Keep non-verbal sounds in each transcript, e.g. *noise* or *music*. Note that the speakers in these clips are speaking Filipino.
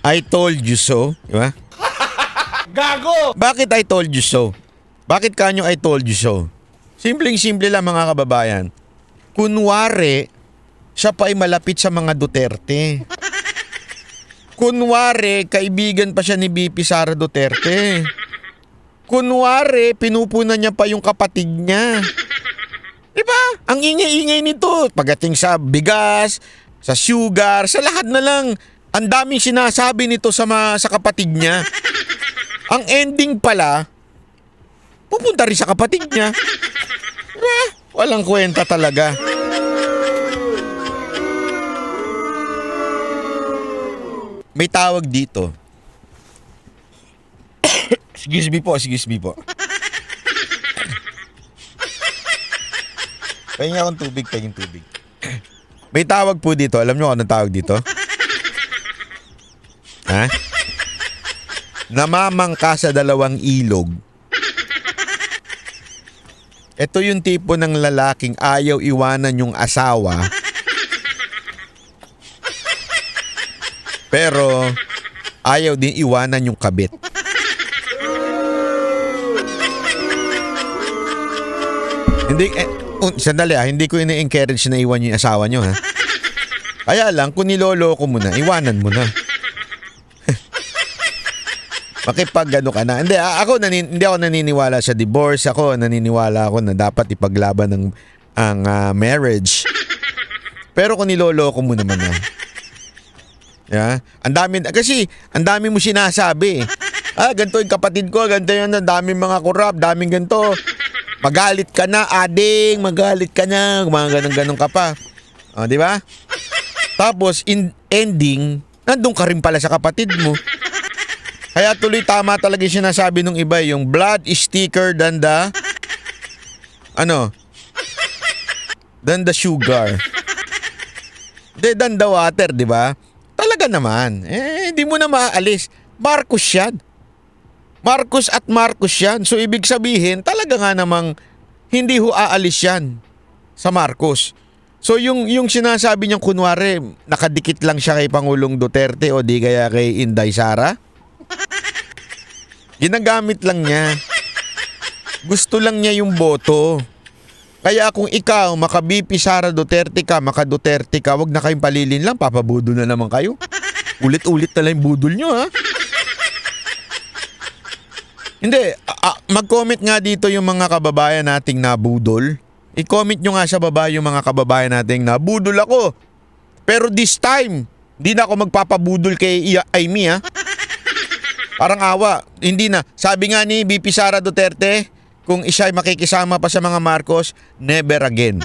I told you so. Di ba? Gago! Bakit I told you so? Bakit kanyo I told you so? Simpleng-simple lang mga kababayan. Kunwari, siya pa ay malapit sa mga Duterte. Kunwari, kaibigan pa siya ni BP Sara Duterte. Kunwari, pinupunan niya pa yung kapatid niya. Di ba? Ang ingay-ingay nito. Pagdating sa bigas, sa sugar, sa lahat na lang. Ang daming sinasabi nito sa, ma- sa kapatid niya. Ang ending pala, pupunta rin sa kapatid niya. Eh, walang kwenta talaga. May tawag dito. excuse me po, excuse me po. Pahinga akong tubig, pahingin tubig. May tawag po dito. Alam niyo kung anong tawag dito? Ha? namamangka sa dalawang ilog. Ito yung tipo ng lalaking ayaw iwanan yung asawa. Pero ayaw din iwanan yung kabit. Hindi, eh, un, sandali ah, hindi ko ini-encourage na iwan yung asawa nyo ha. Kaya lang, kung nilolo ko mo na, iwanan mo na. Makipag ano ka na. Hindi, ako nanin, hindi ako naniniwala sa divorce. Ako naniniwala ako na dapat ipaglaban ng ang ah, marriage. Pero kung niloloko mo naman na. Yeah? Ang dami kasi ang dami mo sinasabi. Ah, ganito yung kapatid ko, ganito yun, ang daming mga kurap, daming ganito. Magalit ka na, ading, magalit ka na, mga ganun-ganun ka pa. Oh, di ba? Tapos in ending, nandun ka rin pala sa kapatid mo. Kaya tuloy tama talaga yung sinasabi nung iba, yung blood is thicker than the ano? Than the sugar. Hindi, than the water, di ba? Talaga naman. Eh, hindi mo na maaalis. Marcos yan. Marcos at Marcos yan. So, ibig sabihin, talaga nga namang hindi ho aalis yan sa Marcos. So, yung, yung sinasabi niyang kunwari, nakadikit lang siya kay Pangulong Duterte o di kaya kay Inday Sara, Ginagamit lang niya. Gusto lang niya yung boto. Kaya kung ikaw, maka-BP Sara Duterte ka, maka-Duterte ka, wag na kayong palilin lang, papabudol na naman kayo. Ulit-ulit na lang yung budol nyo, ha? Hindi, a- a- mag-comment nga dito yung mga kababayan nating nabudol. I-comment nyo nga sa baba yung mga kababayan nating nabudol ako. Pero this time, hindi na ako magpapabudol kay Aimee, ha? Parang awa. Hindi na. Sabi nga ni BP Sara Duterte, kung siya ay makikisama pa sa mga Marcos, never again.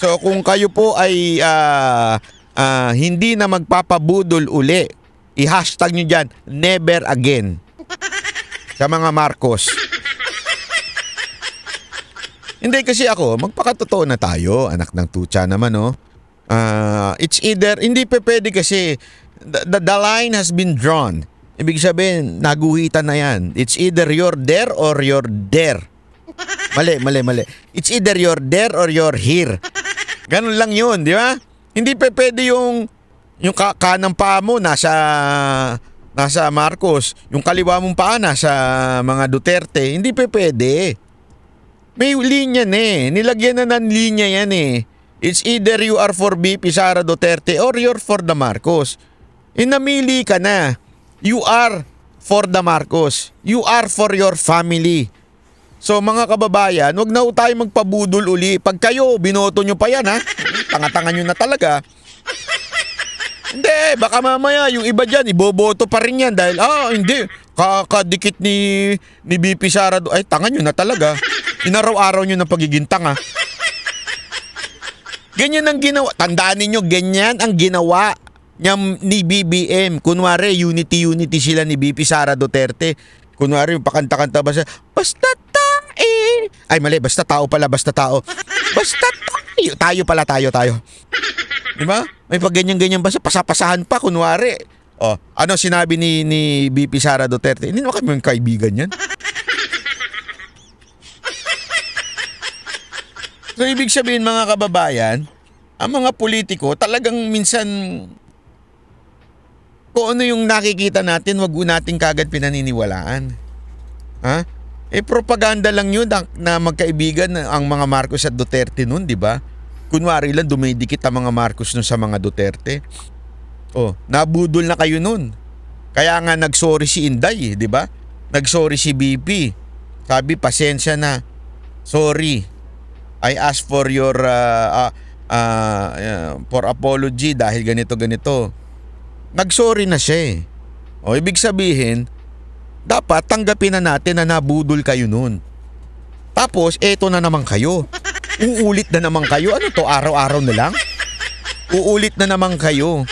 So kung kayo po ay ah, ah, hindi na magpapabudol uli, i-hashtag nyo dyan, never again. Sa mga Marcos. Hindi kasi ako, magpakatotoo na tayo, anak ng tutsa naman, no? Ah, it's either, hindi pa pwede kasi, the, the, line has been drawn. Ibig sabihin, naguhitan na yan. It's either you're there or you're there. Mali, mali, mali. It's either you're there or you're here. Ganun lang yun, di ba? Hindi pa pwede yung, yung ka- kanang paa mo nasa, nasa Marcos, yung kaliwa mong paa nasa mga Duterte. Hindi pa pwede. May linya na eh. Nilagyan na ng linya yan eh. It's either you are for BP Sara Duterte or you're for the Marcos. Eh namili ka na. You are for the Marcos. You are for your family. So mga kababayan, wag na tayo magpabudol uli. Pag kayo, binoto nyo pa yan ha. Tanga-tanga nyo na talaga. Hindi, baka mamaya yung iba dyan, iboboto pa rin yan dahil, ah, hindi, kakadikit ni, ni BP Sara. do- Ay, tanga nyo na talaga. Inaraw-araw nyo ng pagiging tanga. Ganyan ang ginawa. Tandaan ninyo, ganyan ang ginawa niya ni BBM. Kunwari, unity-unity sila ni BP Sara Duterte. Kunwari, pakanta-kanta ba siya, basta tayo. Ay, mali, basta tao pala, basta tao. Basta tayo. Tayo pala, tayo, tayo. Di ba? May pag ganyan-ganyan ba siya? Pasapasahan pa, kunwari. Oh, ano sinabi ni, ni BP Sara Duterte? Hindi naman kami kaibigan yan. So, ibig sabihin mga kababayan, ang mga politiko talagang minsan kung ano yung nakikita natin, wag natin kagad pinaniniwalaan. Ha? Eh propaganda lang yun na, na magkaibigan ang mga Marcos at Duterte noon, di ba? Kunwari lang dumidikit ang mga Marcos nun sa mga Duterte. Oh, nabudol na kayo nun. Kaya nga nagsorry si Inday, eh, di ba? Nagsorry si BP. Sabi, pasensya na. Sorry. I ask for your uh, uh, uh, uh, for apology dahil ganito ganito. Nagsorry na siya eh. O ibig sabihin, dapat tanggapin na natin na nabudol kayo nun. Tapos, eto na naman kayo. Uulit na naman kayo. Ano to, araw-araw na lang? Uulit na naman kayo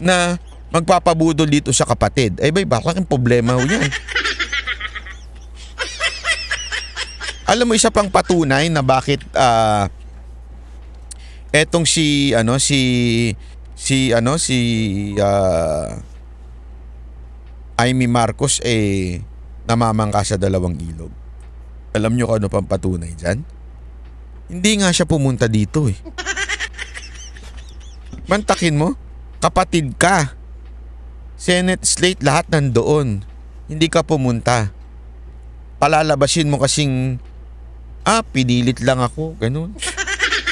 na magpapabudol dito sa kapatid. Eh bay, bakit ang problema ho yan? Alam mo isa pang patunay na bakit ah etong si ano si si ano si ah Amy Marcos eh namamangka sa dalawang ilog. Alam nyo kung ano pang patunay dyan? Hindi nga siya pumunta dito eh. Mantakin mo, kapatid ka. Senate slate lahat nandoon. Hindi ka pumunta. Palalabasin mo kasing ah, pinilit lang ako, ganun.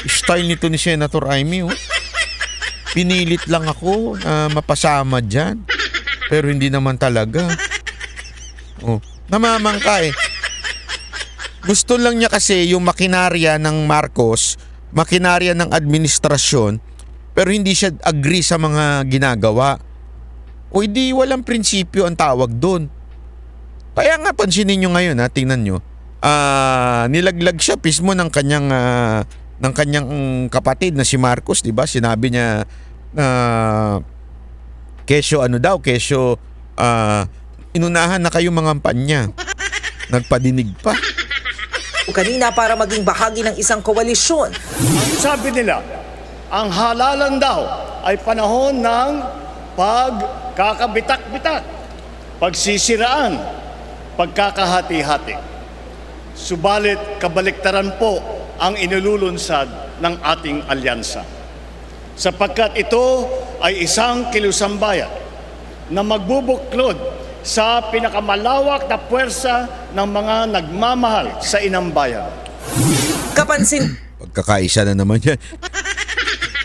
Style nito ni Senator Amy, oh. Pinilit lang ako na mapasama dyan. Pero hindi naman talaga. Oh, namamangka eh. Gusto lang niya kasi yung makinarya ng Marcos, makinarya ng administrasyon, pero hindi siya agree sa mga ginagawa. O hindi walang prinsipyo ang tawag doon. Kaya nga pansinin nyo ngayon ha, tingnan nyo. Ah, nilaglag siya mismo ng kanyang ah, ng kanyang kapatid na si Marcos, 'di ba? Sinabi niya na kesyo ano daw, kesyo ah, inunahan na kayo mga panya. Nagpadinig pa. kanina para maging bahagi ng isang koalisyon. Sabi nila, ang halalan daw ay panahon ng pagkakabitak-bitak, pagsisiraan, pagkakahati-hati. Subalit kabaliktaran po ang inululunsad ng ating alyansa. Sapagkat ito ay isang kilusang bayan na magbubuklod sa pinakamalawak na puwersa ng mga nagmamahal sa inang bayan. Kapansin Pagkakaisa na naman yan.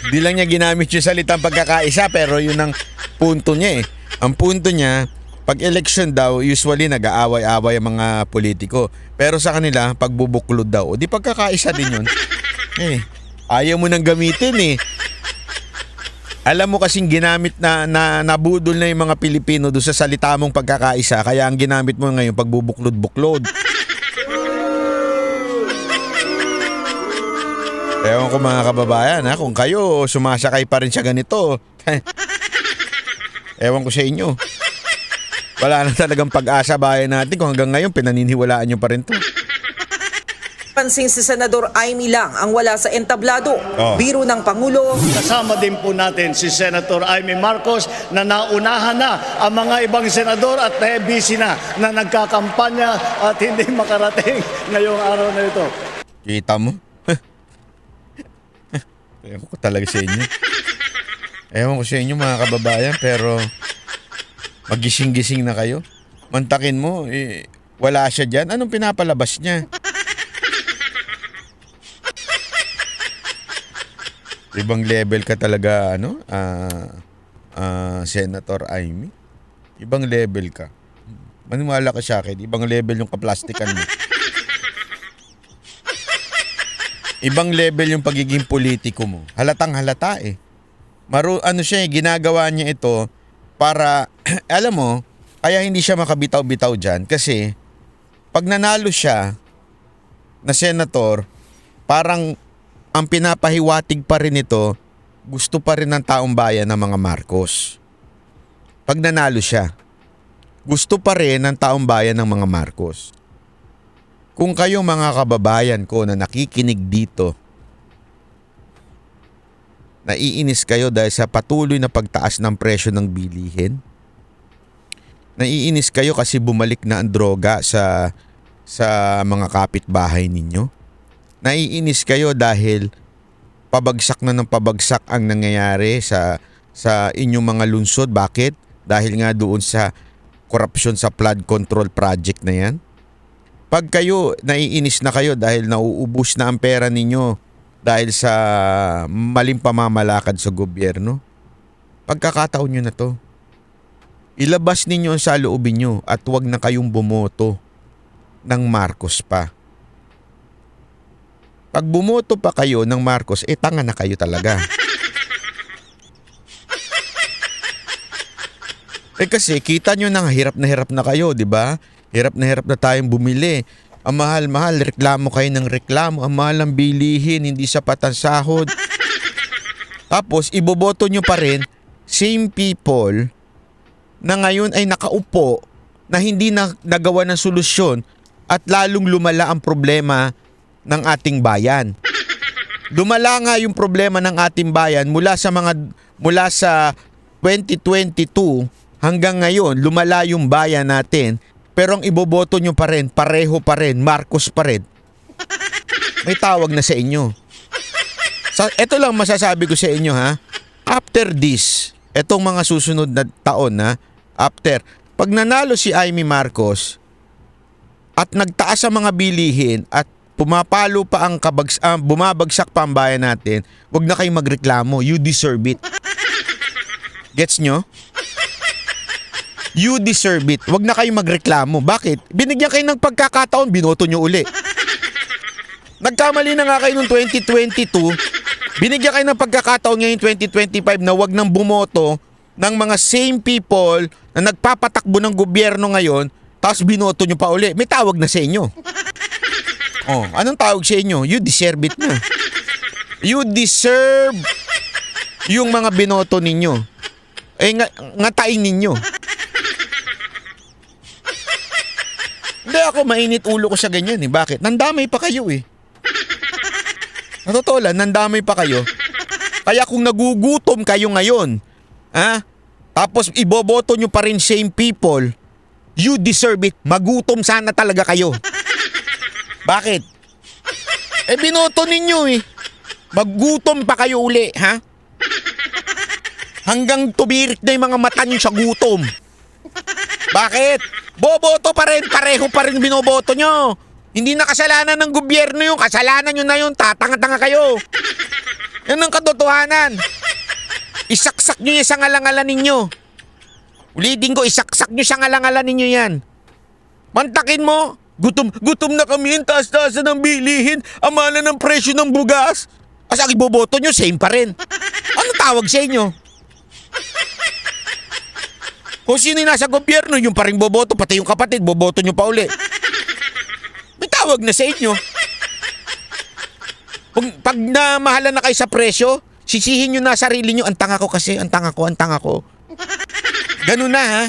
Hindi lang niya ginamit yung salitang pagkakaisa pero yun ang punto niya eh. Ang punto niya, pag election daw, usually nag-aaway-away ang mga politiko. Pero sa kanila, pagbubuklod daw. O di pagkakaisa din yun. *laughs* Eh, ayaw mo nang gamitin eh. Alam mo kasing ginamit na, na nabudol na yung mga Pilipino doon sa salita mong pagkakaisa kaya ang ginamit mo ngayon pagbubuklod-buklod. *laughs* Ewan ko mga kababayan ha, kung kayo sumasakay pa rin sa ganito. *laughs* Ewan ko sa inyo. Wala na talagang pag-asa bayan natin kung hanggang ngayon pinaniniwalaan nyo pa rin to. pansin si Senador Amy lang ang wala sa entablado. Oh. Biro ng Pangulo, Kasama din po natin si Senator Amy Marcos na naunahan na ang mga ibang senador at busy na na nagkakampanya at hindi makarating *laughs* ngayong araw na ito. Kita mo? *laughs* Ewan ko talaga sa inyo. Ewan ko sa inyo mga kababayan pero magising-gising na kayo. Mantakin mo, eh, wala siya dyan. Anong pinapalabas niya? Ibang level ka talaga, ano? Ah, ah, Senator Amy. Ibang level ka. Maniwala ka sa akin, ibang level yung kaplastikan mo. Ibang level yung pagiging politiko mo. Halatang halata eh. Maru ano siya eh, ginagawa niya ito para, *clears throat* alam mo, kaya hindi siya makabitaw-bitaw dyan kasi pag nanalo siya na senator, parang ang pinapahiwatig pa rin ito, gusto pa rin ng taong bayan ng mga Marcos. Pag nanalo siya, gusto pa rin ng taong bayan ng mga Marcos. Kung kayo mga kababayan ko na nakikinig dito, naiinis kayo dahil sa patuloy na pagtaas ng presyo ng bilihin, naiinis kayo kasi bumalik na ang droga sa sa mga kapitbahay ninyo, naiinis kayo dahil pabagsak na ng pabagsak ang nangyayari sa sa inyong mga lungsod. Bakit? Dahil nga doon sa korupsyon sa flood control project na yan. Pag kayo, naiinis na kayo dahil nauubos na ang pera ninyo dahil sa maling pamamalakad sa gobyerno, pagkakataon nyo na to. Ilabas ninyo ang saloobin nyo at huwag na kayong bumoto ng Marcos pa. Pag bumoto pa kayo ng Marcos, eh tanga na kayo talaga. Eh kasi kita nyo nang hirap na hirap na kayo, di ba? Hirap na hirap na tayong bumili. Ang mahal-mahal, reklamo kayo ng reklamo. Ang mahal ng bilihin, hindi sapat ang sahod. Tapos, iboboto nyo pa rin same people na ngayon ay nakaupo na hindi na nagawa ng solusyon at lalong lumala ang problema ng ating bayan. Lumala nga yung problema ng ating bayan mula sa mga mula sa 2022 hanggang ngayon lumala yung bayan natin pero ang iboboto nyo pa rin pareho pa rin Marcos pa rin may tawag na sa inyo sa, ito lang masasabi ko sa inyo ha after this etong mga susunod na taon na after pag nanalo si Amy Marcos at nagtaas ang mga bilihin at pumapalo pa ang kabags ah, bumabagsak pa ang bayan natin, wag na kayong magreklamo. You deserve it. Gets nyo? You deserve it. Wag na kayong magreklamo. Bakit? Binigyan kayo ng pagkakataon, binoto nyo uli. Nagkamali na nga kayo noong 2022. Binigyan kayo ng pagkakataon ngayon 2025 na wag nang bumoto ng mga same people na nagpapatakbo ng gobyerno ngayon tapos binoto nyo pa uli. May tawag na sa inyo. Oh, anong tawag sa inyo? You deserve it na. You deserve yung mga binoto ninyo. Eh, nga, ngatain ninyo. Hindi ako mainit ulo ko sa ganyan eh. Bakit? Nandamay pa kayo eh. Sa totoo lang, nandamay pa kayo. Kaya kung nagugutom kayo ngayon, ha? Tapos iboboto nyo pa rin same people, you deserve it. Magutom sana talaga kayo. Bakit? Eh binoto ninyo eh. Maggutom pa kayo uli, ha? Hanggang tubirik na yung mga mata nyo sa gutom. Bakit? Boboto pa rin, pareho pa rin binoboto nyo. Hindi na kasalanan ng gobyerno yung kasalanan nyo na yun, tatanga-tanga kayo. Yan ang katotohanan. Isaksak nyo yung sangalangalan ninyo. Ulitin ko, isaksak nyo sangalangalan ninyo yan. Mantakin mo, gutom, gutom na kami, taas-taas ng bilihin, amala ng presyo ng bugas. As ang iboboto nyo, same pa rin. Ano tawag sa inyo? Kung sino yung nasa gobyerno, yung pa rin boboto, pati yung kapatid, boboto nyo pa uli. May tawag na sa inyo. Kung, pag namahala na kayo sa presyo, sisihin nyo na sarili nyo, ang tanga ko kasi, ang tanga ko, ang tanga ko. Ganun na ha.